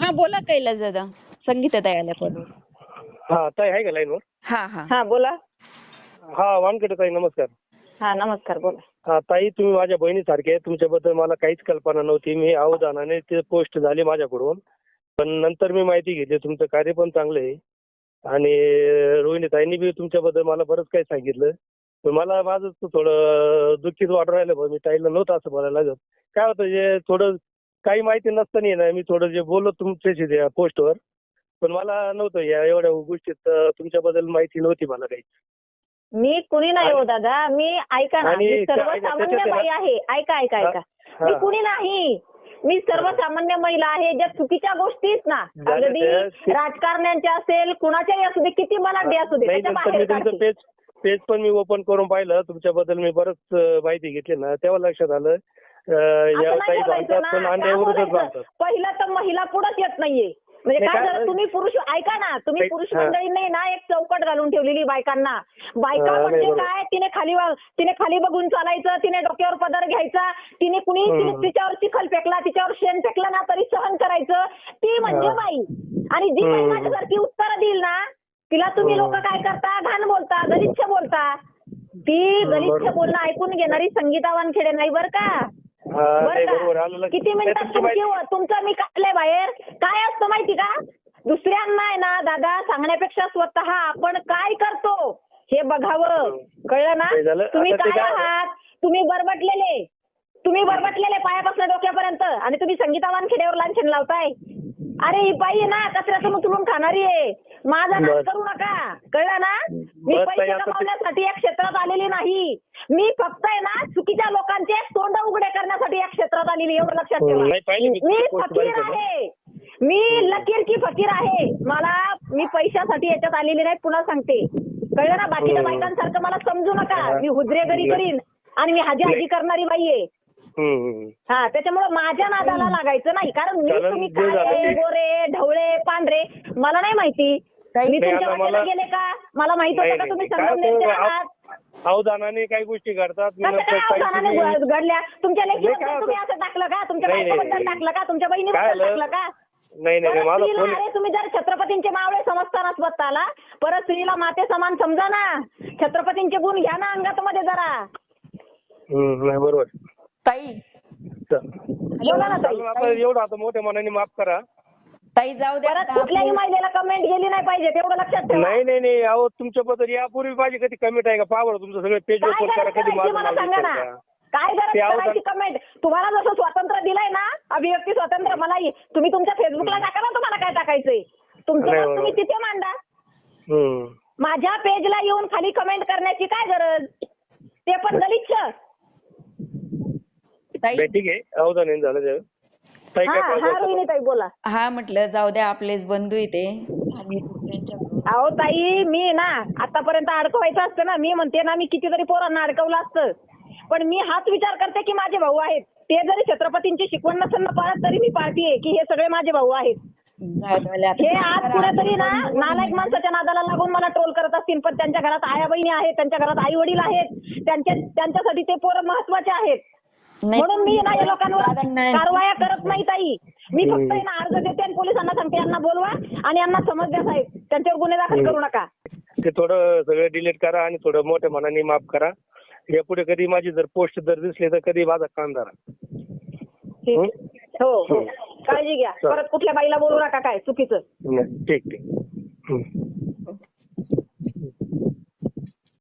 हा बोला कैलास दादा. संगीता ताई आल्या फोनवर हा ताई आहे का लाईनवर हा हा. हा बोला. हा वानकडे ताई नमस्कार. हा नमस्कार बोला. हा ताई तुम्ही माझ्या बहिणीसारखे आहे. तुमच्याबद्दल मला काहीच कल्पना नव्हती. मी अवधानाने ते पोस्ट झाली माझ्याकडून. पण नंतर मी माहिती घेतली. तुमचं कार्य पण चांगलं आहे. आणि रोहिणी ताईंनी बी तुमच्याबद्दल मला बरंच काही सांगितलं. पण मला माझं तो थोडं दुःखीत वाटून राहिलं. मी ताईला नव्हतं असं बोलायला लागत. काय होतं जे थोडं काही माहिती नसताना ना मी थोडं जे बोललो तुमच्याशी त्या पोस्टवर पण मला नव्हतं या एवढ्या गोष्टीत अं, तुमच्याबद्दल माहिती नव्हती मला काही. मी कुणी नाही हो दादा. मी ऐका ना आणि मी सर्वसामान्य त्याच्यात- बाई आहे. ऐका ऐका ऐका. हा. मी कुणी नाही. मी सर्वसामान्य महिला आहे ज्या चुकीच्या गोष्टी आहेत ना अगदी राजकारण्यांच्या असेल कुणाच्याही असू दे किती बलाढ्य असू दे नाही त्याच्या नंतर मी बाहेर तुमचं काढते. पेज पेज पण मी ओपन करून पाहिलं. तुमच्याबद्दल मी बरंच अं, माहिती घेतली ना. तेव्हा लक्षात आलं बोलायचं बांधतात. पण? बांधतात पहिलं तर महिला पुढंच येत नाहीये म्हणजे काय झालं तुम्ही पुरुष ऐका ना तुम्ही पुरुष. मंडळींनी ना एक चौकट घालून ठेवलेली बायकांना बायका म्हणजे. काय तिने खाली तिने खाली बघून चालायचं तिने डोक्यावर पदर घ्यायचा तिने कुणी तिच्यावर चिखल फेकला तिच्यावर शेण फेकलं ना तरी सहन करायचं ती म्हणजे. बाई आणि जी बाई. माझ्यासारखी उत्तरं देईल ना तिला तुम्ही लोक. काय करता घाण बोलता गलिच्छ बोलता ती गलिच्छ. बोलणं ऐकून घेणारी संगीता वानखेडे नाही बरं का हा, बरं का? लक्षात. किती मिनिटात तुमची तुमची मी काढलंय बाहेर. काय असतं माहिती का? दुसऱ्यांना आहे ना दादा सांगण्यापेक्षा स्वतः आपण काय करतो? हे बघावं. कळलं ना? झालं. तुम्ही आता ते काय काय- आहात? तुम्ही बरबटलेले. तुम्ही बरबटलेले पायापासून डोक्यापर्यंत. आणि तुम्ही संगीता वानखेड्यावर लांछन लावताय. अरे ही बाई आहे ना कचऱ्यातून उचलून खाणारी आहे. माझा बरं. करू नका. कळलं ना? मी बरं, ताई, पैसे आता ते- कमावण्यासाठी या क्षेत्रात आलेली नाही. मी फक्त आहे ना चुकीच्या लोकांचे तोंड आलेली एवढं लक्षात हं, ठेवा. नाही, पाहिली मी फकीर बघितली. आहे. मी लकीर की फकीर आहे. मला मी पैशासाठी याच्यात आलेली नाही पुन्हा सांगते? कळलं ना? बाकीच्या हं. बायकांसारखं मला समजू नका. मी हुजरेगरी करीन आणि मी हाजी हाजी करणारी बाई आहे हम्म, हम्म. हा त्याच्यामुळे माझ्या नादाला लागायचं नाही. कारण मी तुम्ही जे झालं काळे ते- गोरे ढवळे पांढरे मला नाही माहिती. ताई- मी नाही, तुमच्या आता वाटेला मला- गेले का? मला माहीत नाही, होतं का नाही, तुम्ही काय संगमनेरचे होतं, आहात? अवधानाने काही गोष्टी घडतात मी कसं नंतर काय काही अवधानाने तुम्ही- घ- घडल्या. तुमच्या लेखीबद्दल तुम्ही? असं टाकलं का? तुमच्या नाही, नाही, बायकोबद्दल नाही. टाकलं का? तुमच्या काय बहिणीबद्दल? टाकलं का? नाही नाही नाही, परत माझा स्त्रीला फोन अरे तुम्ही जर छत्रपतींचे मावळे समजताना स्वतःला परत स्त्रीला माते समान समजा ना. छत्रपतींचे गुण घ्या ना अंगात मध्ये जरा. हम्म, नाही बरोबर. ताई. चल. बोला ना ताई. चालेल, आता एवढं आता मोठ्या मनाने माफ करा. ताई जाऊ द्या परत आता कुठल्याही आपली- महिलेला कमेंट गेली नाही पाहिजे तेवढं लक्षात ठेवा. नाही नाही नाही अहो तुमच्याबद्दल यापूर्वी माझी कधी कमेंट आहे का? पावर तुमचं सगळं पेज काय ओपन करा गरज कधी करायची मला सांगा ना? काय गरज ते अवधान- करायची कमेंट तुम्हाला जसं स्वातंत्र्य दिलंय ना अभिव्यक्ती स्वातंत्र्य मला तुम्ही तुमच्या फेसबुकला टाका ना तुम्हाला काय टाकायचंय. तुमचं नाही, मत बरोबर. तुम्ही तिथे मांडा. हम्म. माझ्या पेजला येऊन खाली कमेंट करण्याची काय गरज? ते पण गलिच्छ. ताई. नाही, ठीक आहे. अवधान झालं ते. ताई हा काय हा पाहिजे रोहिणी ताई बोला. हा म्हटलं जाऊ द्या आपलेच बंधू इथे. आम्ही अहो ताई मी ना आतापर्यंत अडकवायचं असतं ना मी म्हणते ना मी कितीतरी पोरांना अडकवलं असतं. पण मी हाच विचार करते की माझे भाऊ आहेत. ते जरी छत्रपतींची शिकवण नसेल ना पाळत तरी मी पाळतीये की हे सगळे माझे भाऊ आहेत. जाऊ द्या, आता हे आज कुठेतरी ना नालायक माणसाच्या नादाला लागून मला ट्रोल करत असतील पण त्यांच्या घरात आया बहिणी आहेत त्यांच्या घरात आई वडील आहेत त्यांच्या त्यांच्यासाठी ते पोरं महत्त्वाचे आहेत. नाही, म्हणून मी ना या लोकांवर कारवाया करत नाही ताई. मी फक्त आहे ना अर्ज देते आणि पोलिसांना सांगते यांना बोलवा आणि यांना समज द्या साहेब. त्यांच्यावर गुन्हे दाखल करू नका. ते थोडं सगळं डिलीट करा आणि थोडं मोठ्या मनाने माफ करा. यापुढे कधी माझी जर पोस्ट जर दिसली तर कधी माझा कान धरा ठीक. हं? हो. हो काळजी घ्या. चालेल. परत कुठल्या बाईला बोलू नका काय चुकीचं. ठीक ठीक.